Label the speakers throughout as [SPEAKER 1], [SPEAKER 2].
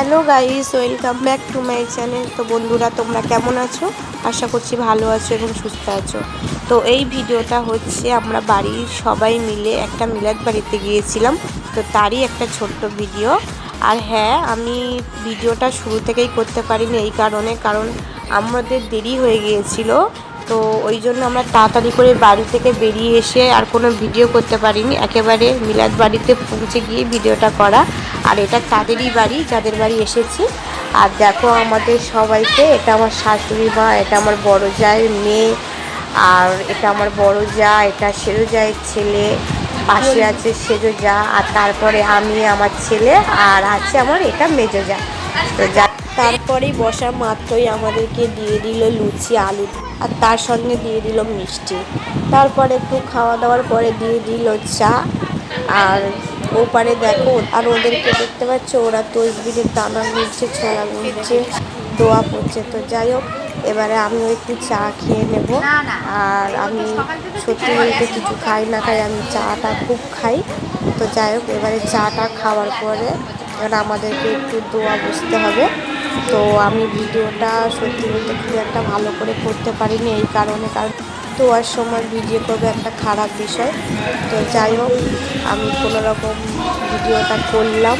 [SPEAKER 1] Hello guys, welcome back to my channel. তো বন্ধুরা, তোমরা কেমন আছো? আশা করছি ভালো আছো এবং সুস্থ আছো। তো এই ভিডিওটা হচ্ছে আমরা বাড়ির সবাই মিলে একটা মিলাদ বাড়িতে গিয়েছিলাম। তো তারই একটা ছোট্ট ভিডিও। আর হ্যাঁ আমি ভিডিওটা শুরু থেকেই করতে পারিনি এই কারণে, কারণ আমাদের দেরি হয়ে গিয়েছিল। তো ওই জন্য আমরা তাড়াতাড়ি করে বাড়ি থেকে বেরিয়ে এসে আর কোনো ভিডিও করতে পারিনি। একেবারে মিলাদ বাড়িতে পৌঁছে গিয়ে ভিডিওটা করা। আর এটা তাদেরই বাড়ি, যাদের বাড়ি এসেছি। আর দেখো আমাদের সবাইকে, এটা আমার শাশুড়ি মা, এটা আমার বড় যায় মেয়ে, আর এটা আমার বড় যা, এটা সেরো যায় ছেলে, পাশে আছে সেজো যা, আর তারপরে আমি, আমার ছেলে, আর আছে আমার এটা মেজো যা। তো যা তারপরেই বসা মাত্রই আমাদেরকে দিয়ে দিল লুচি, আলু, আর তার সঙ্গে দিয়ে দিল মিষ্টি। তারপরে একটু খাওয়া দাওয়ার পরে দিয়ে দিল চা। আর ওপারে দেখো, আর ওদেরকে দেখতে পাচ্ছ, ওরা তসবিরের দানা গুলছে ছোলা গুলছে দোয়া পড়ছে তো যাই হোক, এবারে আমিও একটু চা খেয়ে নেব। আর আমি সত্যি বলতে কিছু খাই না খাই, আমি চাটা খুব খাই। তো যাই হোক, এবারে চাটা খাওয়ার পরে এবার আমাদেরকে একটু দোয়া বসতে হবে। তো আমি ভিডিওটা সত্যি বলতে খুব একটা ভালো করে করতে পারিনি এই কারণে, কারণ দোয়ার সময় ভিডিও করবে একটা খারাপ বিষয়। তো যাই হোক, আমি কোনো রকম ভিডিওটা করলাম।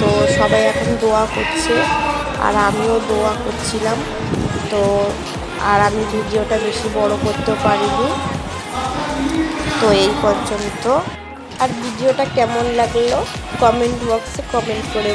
[SPEAKER 1] তো সবাই এখন দোয়া করছে, আর আমিও দোয়া করছিলাম। তো আর আমি ভিডিওটা বেশি বড় করতেও পারিনি। তো এই পর্যন্ত। আর ভিডিওটা কেমন লাগল? কমেন্ট বক্সে কমেন্ট করে